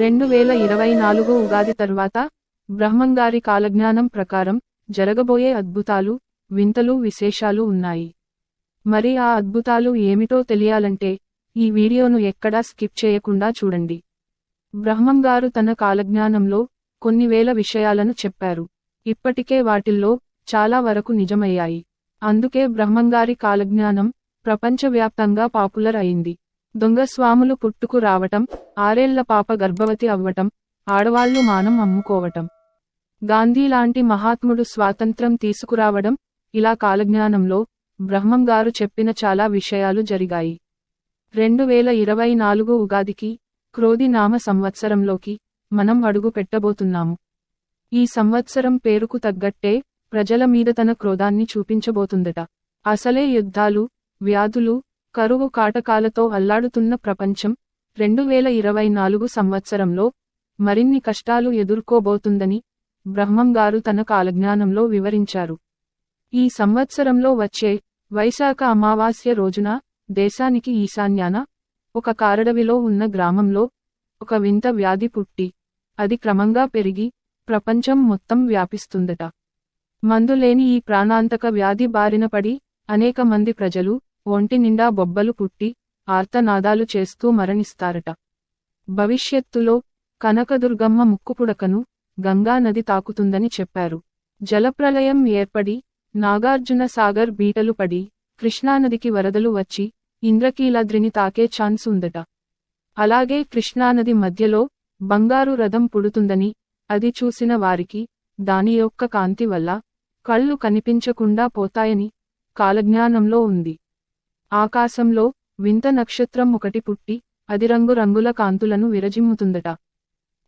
రెండు వేల ఇరవై నాలుగు ఉగాది తర్వాత బ్రహ్మంగారి కాలజ్ఞానం ప్రకారం జరగబోయే అద్భుతాలు వింతలు విశేషాలు ఉన్నాయి. మరి ఆ అద్భుతాలు ఏమిటో తెలియాలంటే ఈ వీడియోను ఎక్కడా స్కిప్ చేయకుండా చూడండి. బ్రహ్మంగారు తన కాలజ్ఞానంలో కొన్ని వేల విషయాలను చెప్పారు. ఇప్పటికే వాటిల్లో చాలా వరకు నిజమయ్యాయి. అందుకే బ్రహ్మంగారి కాలజ్ఞానం ప్రపంచవ్యాప్తంగా పాపులర్ అయింది. దొంగ స్వాములు పుట్టుకు రావటం ఆరేళ్ళ పాప గర్భవతి అవ్వటం ఆడవాళ్ళు మానం అమ్ముకోవటం. గాంధీ లాంటి మహాత్ముడు స్వాతంత్రం తీసుకురావడం ఇలా కాలజ్ఞానంలో బ్రహ్మంగారు చెప్పిన చాలా విషయాలు జరిగాయి. రెండు వేల ఇరవై నాలుగు ఉగాదికి క్రోధి నామ సంవత్సరంలోకి మనం అడుగు పెట్టబోతున్నాము. ఈ సంవత్సరం పేరుకు తగ్గట్టే ప్రజల మీద తన క్రోధాన్ని చూపించబోతుందట. అసలే యుద్ధాలు వ్యాధులు కరువు కాటకాలతో అల్లాడుతున్న ప్రపంచం రెండు వేల ఇరవై నాలుగు సంవత్సరంలో మరిన్ని కష్టాలు ఎదుర్కోబోతుందని బ్రహ్మంగారు తన కాలజ్ఞానంలో వివరించారు. ఈ సంవత్సరంలో వచ్చే వైశాఖ అమావాస్య రోజున దేశానికి ఈశాన్యాన ఒక కారడవిలో ఉన్న గ్రామంలో ఒక వింత వ్యాధి పుట్టి అది క్రమంగా పెరిగి ప్రపంచం మొత్తం వ్యాపిస్తుందట. మందులేని ఈ ప్రాణాంతక వ్యాధి బారిన పడి అనేక మంది ప్రజలు ఒంటి నిండా బొబ్బలు పుట్టి ఆర్తనాదాలు చేస్తూ మరణిస్తారట. భవిష్యత్తులో కనకదుర్గమ్మ ముక్కుపుడకను గంగానది తాకుతుందని చెప్పారు. జలప్రలయం ఏర్పడి నాగార్జున సాగర్ బీటలు పడి కృష్ణానదికి వరదలు వచ్చి ఇంద్రకీలాద్రిని తాకే ఛాన్స్ ఉందట. అలాగే కృష్ణానది మధ్యలో బంగారు రథం పుడుతుందని అది చూసిన వారికి దాని యొక్క కాంతి వల్ల కళ్ళు కనిపించకుండా పోతాయని కాలజ్ఞానంలో ఉంది. ఆకాశంలో వింత నక్షత్రం ఒకటి పుట్టి అది రంగురంగుల కాంతులను విరజిమ్ముతుందట.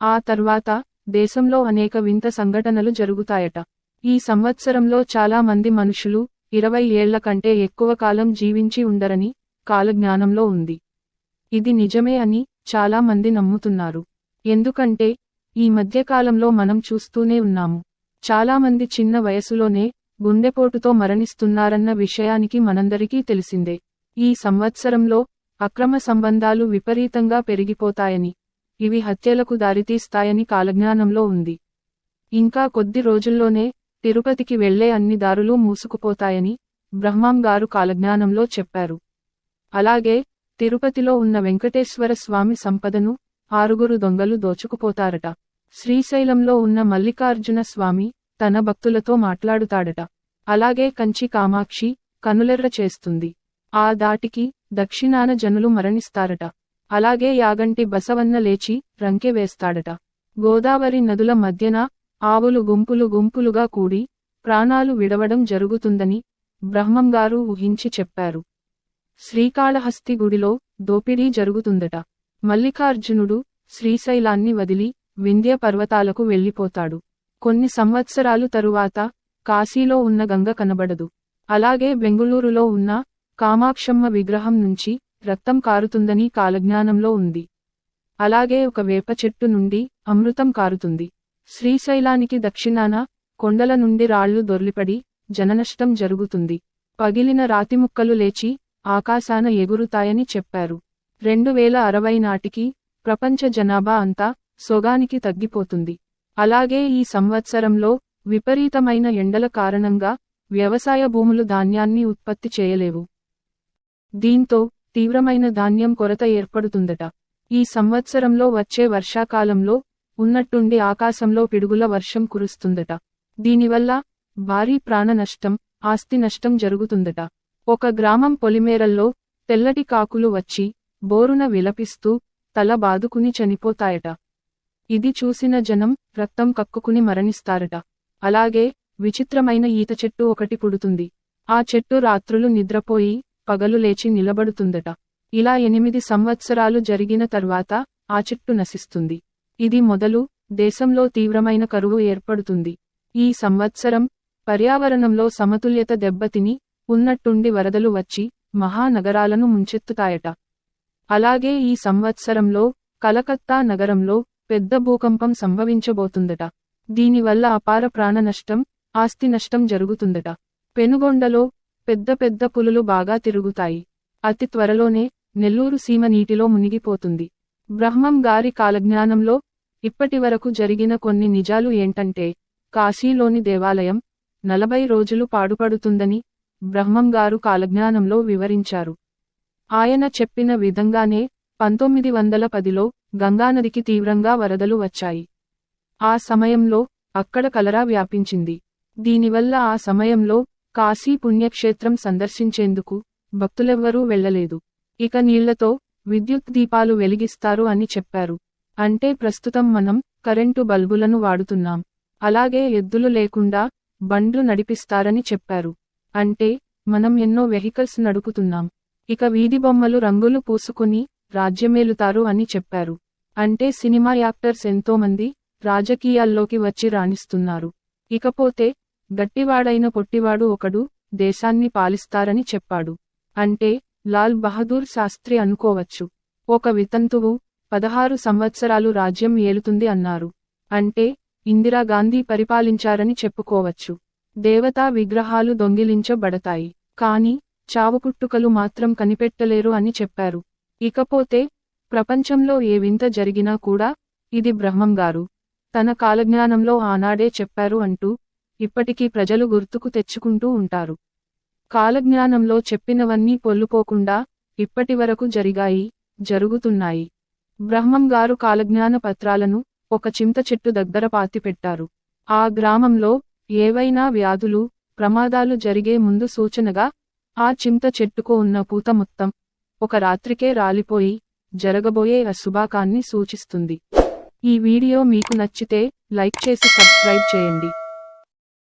ఆ తర్వాత దేశంలో అనేక వింత సంఘటనలు జరుగుతాయట. ఈ సంవత్సరంలో చాలా మంది మనుషులు ఇరవై ఏళ్ళ కంటే ఎక్కువ కాలం జీవించి ఉండరని కాలజ్ఞానంలో ఉంది. ఇది నిజమే అని చాలా మంది నమ్ముతున్నారు. ఎందుకంటే ఈ మధ్యకాలంలో మనం చూస్తూనే ఉన్నాము. చాలామంది చిన్న వయసులోనే గుండెపోటుతో మరణిస్తున్నారన్న విషయానికి మనందరికీ తెలిసిందే. ఈ సంవత్సరంలో అక్రమ సంబంధాలు విపరీతంగా పెరిగిపోతాయని ఇవి హత్యలకు దారితీస్తాయని కాలజ్ఞానంలో ఉంది. ఇంకా కొద్ది రోజుల్లోనే తిరుపతికి వెళ్ళే అన్ని దారులు మూసుకుపోతాయని బ్రహ్మాం గారు కాలజ్ఞానంలో చెప్పారు. అలాగే తిరుపతిలో ఉన్న వెంకటేశ్వర స్వామి సంపదను ఆరుగురు దొంగలు దోచుకుపోతారట. శ్రీశైలంలో ఉన్న మల్లికార్జున స్వామి తన భక్తులతో మాట్లాడుతాడట. అలాగే కంచి కామాక్షి కనులెర్ర చేస్తుంది. ఆ దాటికి దక్షిణాన జనులు మరణిస్తారట. అలాగే యాగంటి బసవన్న లేచి రంకె వేస్తాడట. గోదావరి నదుల మధ్యన ఆవులు గుంపులు గుంపులుగా కూడి ప్రాణాలు విడవడం జరుగుతుందని బ్రహ్మంగారు ఊహించి చెప్పారు. శ్రీకాళహస్తి గుడిలో దోపిడీ జరుగుతుందట. మల్లికార్జునుడు శ్రీశైలాన్ని వదిలి వింధ్య పర్వతాలకు వెళ్ళిపోతాడు. కొన్ని సంవత్సరాలు తరువాత కాశీలో ఉన్న గంగ కనబడదు. అలాగే బెంగుళూరులో ఉన్న కామాక్షమ్మ విగ్రహం నుంచి రక్తం కారుతుందని కాలజ్ఞానంలో ఉంది. అలాగే ఒక వేప చెట్టు నుండి అమృతం కారుతుంది. శ్రీశైలానికి దక్షిణాన కొండల నుండి రాళ్ళు దొర్లిపడి జననష్టం జరుగుతుంది. పగిలిన రాతిముక్కలు లేచి ఆకాశాన ఎగురుతాయని చెప్పారు. రెండు వేల అరవై నాటికి ప్రపంచ జనాభా అంతా సొగానికి తగ్గిపోతుంది. అలాగే ఈ సంవత్సరంలో విపరీతమైన ఎండల కారణంగా వ్యవసాయ భూములు ధాన్యాన్ని ఉత్పత్తి చేయలేవు. దీంతో తీవ్రమైన ధాన్యం కొరత ఏర్పడుతుందట. ఈ సంవత్సరంలో వచ్చే వర్షాకాలంలో ఉన్నట్టుండి ఆకాశంలో పిడుగుల వర్షం కురుస్తుందట. దీనివల్ల భారీ ప్రాణ నష్టం ఆస్తి నష్టం జరుగుతుందట. ఒక గ్రామం పొలిమేరల్లో తెల్లటి కాకులు వచ్చి బోరున విలపిస్తూ తల బాదుకుని చనిపోతాయట. ఇది చూసిన జనం రక్తం కక్కుకుని మరణిస్తారట. అలాగే విచిత్రమైన ఈత చెట్టు ఒకటి పుడుతుంది. ఆ చెట్టు రాత్రులు నిద్రపోయి పగలు లేచి నిలబడుతుందట. ఇలా ఎనిమిది సంవత్సరాలు జరిగిన తర్వాత ఆ చెట్టు నశిస్తుంది. ఇది మొదలు దేశంలో తీవ్రమైన కరువు ఏర్పడుతుంది. ఈ సంవత్సరం పర్యావరణంలో సమతుల్యత దెబ్బతిని ఉన్నట్టుండి వరదలు వచ్చి మహానగరాలను ముంచెత్తుతాయట. అలాగే ఈ సంవత్సరంలో కలకత్తా నగరంలో పెద్ద భూకంపం సంభవించబోతుందట. దీనివల్ల అపార ప్రాణ నష్టం ఆస్తి నష్టం జరుగుతుందట. పెనుగొండలో పెద్ద పెద్ద పులులు బాగా తిరుగుతాయి. అతి త్వరలోనే నెల్లూరు సీమ నీటిలో మునిగిపోతుంది. బ్రహ్మం గారి కాలజ్ఞానంలో ఇప్పటివరకు జరిగిన కొన్ని నిజాలు ఏంటంటే కాశీలోని దేవాలయం నలభై రోజులు పాడుపడుతుందని బ్రహ్మం గారు కాలజ్ఞానంలో వివరించారు. ఆయన చెప్పిన విధంగానే పంతొమ్మిది వందల పదిలో గంగానదికి తీవ్రంగా వరదలు వచ్చాయి. ఆ సమయంలో అక్కడ కలరా వ్యాపించింది. దీనివల్ల ఆ సమయంలో కాశీ పుణ్యక్షేత్రం సందర్శించేందుకు భక్తులెవ్వరూ వెళ్ళలేదు. ఇక నీళ్ళతో విద్యుత్ దీపాలు వెలిగిస్తారు అని చెప్పారు. అంటే ప్రస్తుతం మనం కరెంటు బల్బులను వాడుతున్నాం. అలాగే ఎద్దులు లేకుండా బండ్లు నడిపిస్తారని చెప్పారు. అంటే మనం ఎన్నో వెహికల్స్ నడుపుతున్నాం. ఇక వీధి బొమ్మలు రంగులు పూసుకుని రాజ్యమేలుతారు అని చెప్పారు. అంటే సినిమా యాక్టర్స్ ఎంతోమంది రాజకీయాల్లోకి వచ్చి రాణిస్తున్నారు. ఇకపోతే గట్టివాడైన పొట్టివాడు ఒకడు దేశాన్ని పాలిస్తారని చెప్పాడు. అంటే లాల్ బహదూర్ శాస్త్రి అనుకోవచ్చు. ఒక వితంతువు పదహారు సంవత్సరాలు రాజ్యం ఏలుతుంది అన్నారు. అంటే ఇందిరాగాంధీ పరిపాలించారని చెప్పుకోవచ్చు. దేవతా విగ్రహాలు దొంగిలించబడతాయి. కాని చావుకుట్టుకలు మాత్రం కనిపెట్టలేరు అని చెప్పారు. ఇకపోతే ప్రపంచంలో ఏ వింత జరిగినా కూడా ఇది బ్రహ్మంగారు. తన కాలజ్ఞానంలో ఆనాడే చెప్పారు అంటూ ఇప్పటికీ ప్రజలు గుర్తుకు తెచ్చుకుంటూ ఉంటారు. కాలజ్ఞానంలో చెప్పినవన్నీ పొల్లుపోకుండా ఇప్పటివరకు జరిగాయి జరుగుతున్నాయి. బ్రహ్మం గారు కాలజ్ఞాన పత్రాలను ఒక చింత చెట్టు దగ్గర పాతిపెట్టారు. ఆ గ్రామంలో ఏవైనా వ్యాధులు ప్రమాదాలు జరిగే ముందు సూచనగా ఆ చింత చెట్టుకు ఉన్న పూత మొత్తం ఒక రాత్రికే రాలిపోయి జరగబోయే అశుభాకాన్ని సూచిస్తుంది. ఈ వీడియో మీకు నచ్చితే లైక్ చేసి సబ్స్క్రైబ్ చేయండి.